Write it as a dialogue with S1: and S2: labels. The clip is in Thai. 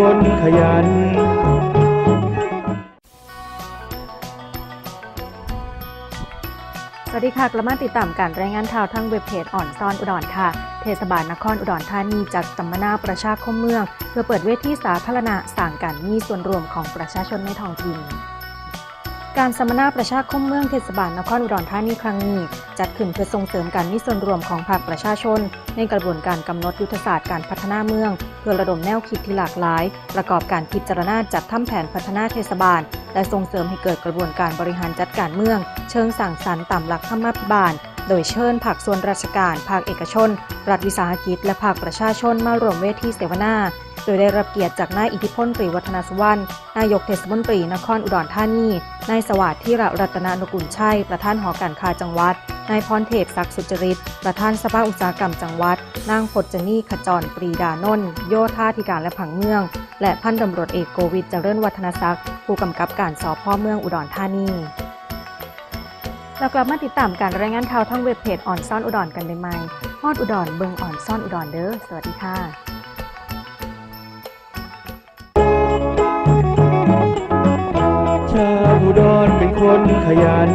S1: คนขยัน
S2: สวัสดีค่ะ กลับมาติดตามการรายงานข่าวทางเว็บเพจอ่อนซ่อนอุดรค่ะ เทศบาลนครอุดรธานีจัดสัมมนาประชาคมเมือง เพื่อเปิดเวทีสาธารณะสั่งการมีส่วนรวมของประชาชนในท้องถิ่น การสัมมนาประชาคมเมืองเทศบาลนครอุดรธานีครั้งนี้ จัดขึ้นเพื่อส่งเสริมการมีส่วนรวมของภาคประชาชน ในกระบวนการกำหนดยุทธศาสตร์การพัฒนาเมือง เพื่อระดมแนวคิดที่หลากหลาย ประกอบการพิจารณาจัดทำแผนพัฒนาเทศบาล และส่งเสริมให้เกิดกระบวนการบริหารจัดการเมือง เชิงสั่งสรรค์ตามหลักธรรมาภิบาล โดยเชิญภาคส่วนราชการ ภาคเอกชน รัฐวิสาหกิจ และภาคประชาชนมารวมเวทีเสวนา โดยได้รับเกียรติจากนายอิทธิพลตรีวัฒนสวรรณนายกเทศมนตรีนครอุดรธานี นายสวัสดิ์ที่ระรัตนนุกุลชัย ประธานหอการค้าจังหวัด นายพรเทพศักดิ์สุจริต ประธานสภาอุตสาหกรรมจังหวัด นางพจนีขจรปรีดานนท์โยธาธิการและผังเมือง และพันตำรวจเอกโกวิทเจริญวัฒนศักดิ์ผู้กำกับการสพเมืองอุดรธานี เรากลับมาติดตามการรายงานข่าวทางเว็บเพจอ่อนซ่อนอุดรกันได้ไหมฮอดอุดรเบิงอ่อนซ่อนอุดรเด้อ สวัสดีค่ะ
S1: ชาวอุดรเป็นคนขยัน